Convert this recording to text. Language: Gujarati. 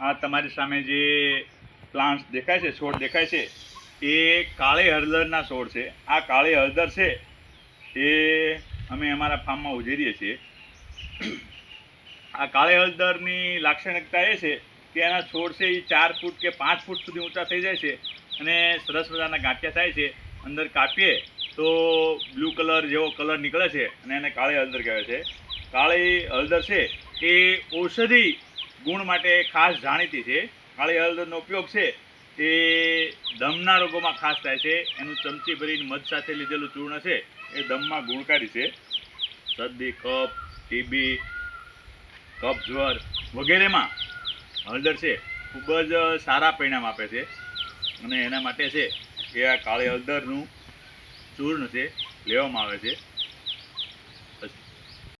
આ તમારી સામે જે પ્લાન્ટ્સ દેખાય છે, છોડ દેખાય છે, એ કાળી હળદરના છોડ છે. આ કાળી હળદર છે, એ અમે અમારા ફાર્મમાં ઉજેરીએ છીએ. આ કાળી હળદરની લાક્ષણિકતા એ છે કે એના છોડ છે એ ચાર ફૂટ કે પાંચ ફૂટ સુધી ઊંચા થઈ જાય છે અને સરસ મજાના ગાંઠિયા થાય છે. અંદર કાપીએ તો બ્લુ કલર જેવો કલર નીકળે છે અને એને કાળી હળદર કહેવાય છે. કાળી હળદર છે એ ઔષધિ ગુણ માટે ખાસ જાણીતી છે. કાળી હળદરનો ઉપયોગ છે એ દમના રોગોમાં ખાસ થાય છે. એનું ચમચી ભરીને મધ સાથે લીધેલું ચૂર્ણ છે એ દમમાં ગુણકારી છે. શરદી, કફ ટીબી કફ, જ્વર વગેરેમાં હળદર છે. ખૂબ જ સારા પરિણામ આપે છે અને એના માટે છે કે આ કાળી હળદરનું ચૂર્ણ છે લેવામાં આવે છે.